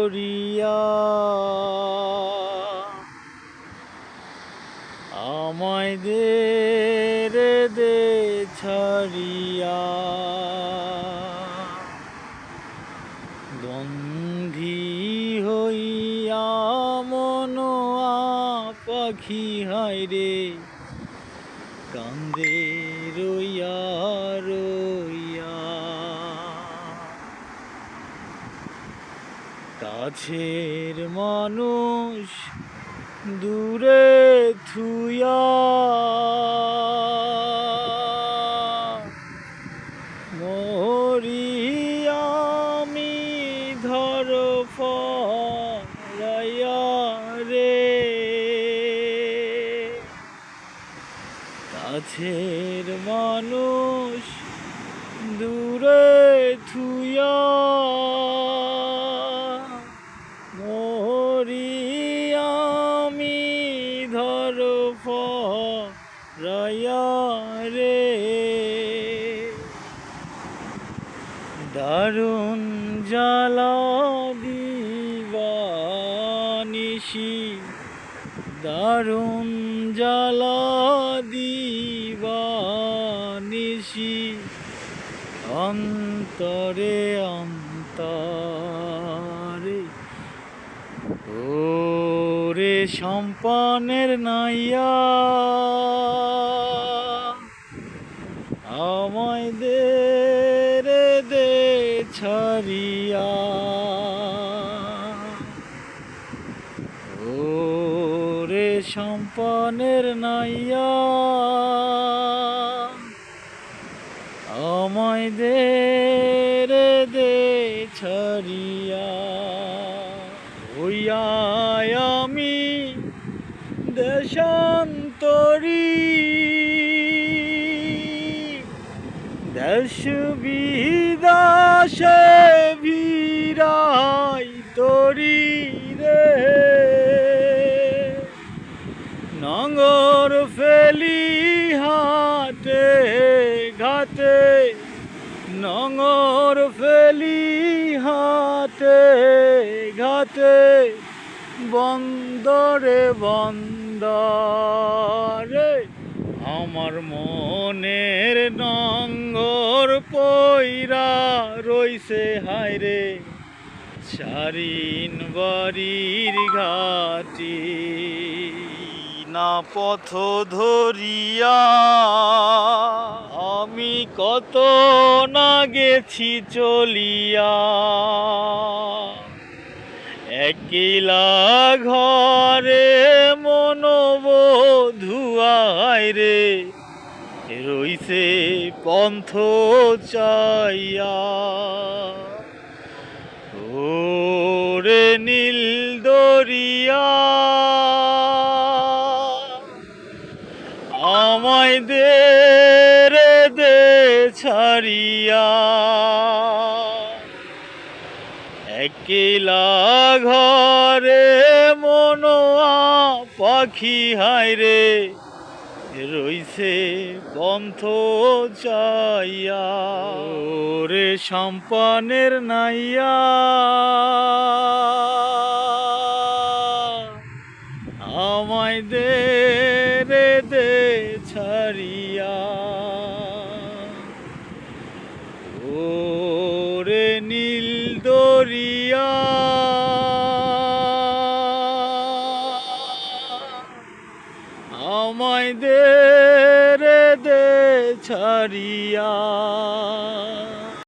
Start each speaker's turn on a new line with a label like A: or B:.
A: করিয়া। আমায় দে রে দে ছাড়িয়া। বন্ধি হইয়া মনোয়া পাখি হায় রে কান্দে রইয়া কাছের মানুষ দূরে থুয়া। মরি ধর রে। কাছের মানুষ দূরে থুয়া। দারুণ জ্বালা দিবানিসি দারুণ জ্বালা দিবানিসি অন্তরে অন্তরে ওরে সম্পানের নাইয়া। ছাড়িয়া। ওরে সম্পানের নাইয়া আমায় দে রে দে ছাড়িয়া। হইয়া আমি দেশান্তরী দেশ বিদাসে ভিড়াই তরি রে। নঙ্গর ফেলি হাটে ঘাটে নঙ্গর ফেলি হাটে ঘাটে বন্দরে বন্দরে। আমার মনের নঙ্গর পইরা রইছে হায়রে চারিন বাড়ির ঘাটি না পথ ধরিয়া আমি কত না গেছি চলিয়া। একলা ঘরে মনোবধুয়াই রে। রইছে পন্থ চাইয়া। ওরে নীল দরিয়া, আমায় দে রে দে ছাড়িয়া। একলা ঘরে মনোয়া পাখি হায় রে। রইছে পন্থ চাইয়া। রে সম্পানের নাইয়া। আমায় দে রে দে ছাড়িয়া। ওরে নীল আমায় দে ছাড়িয়া।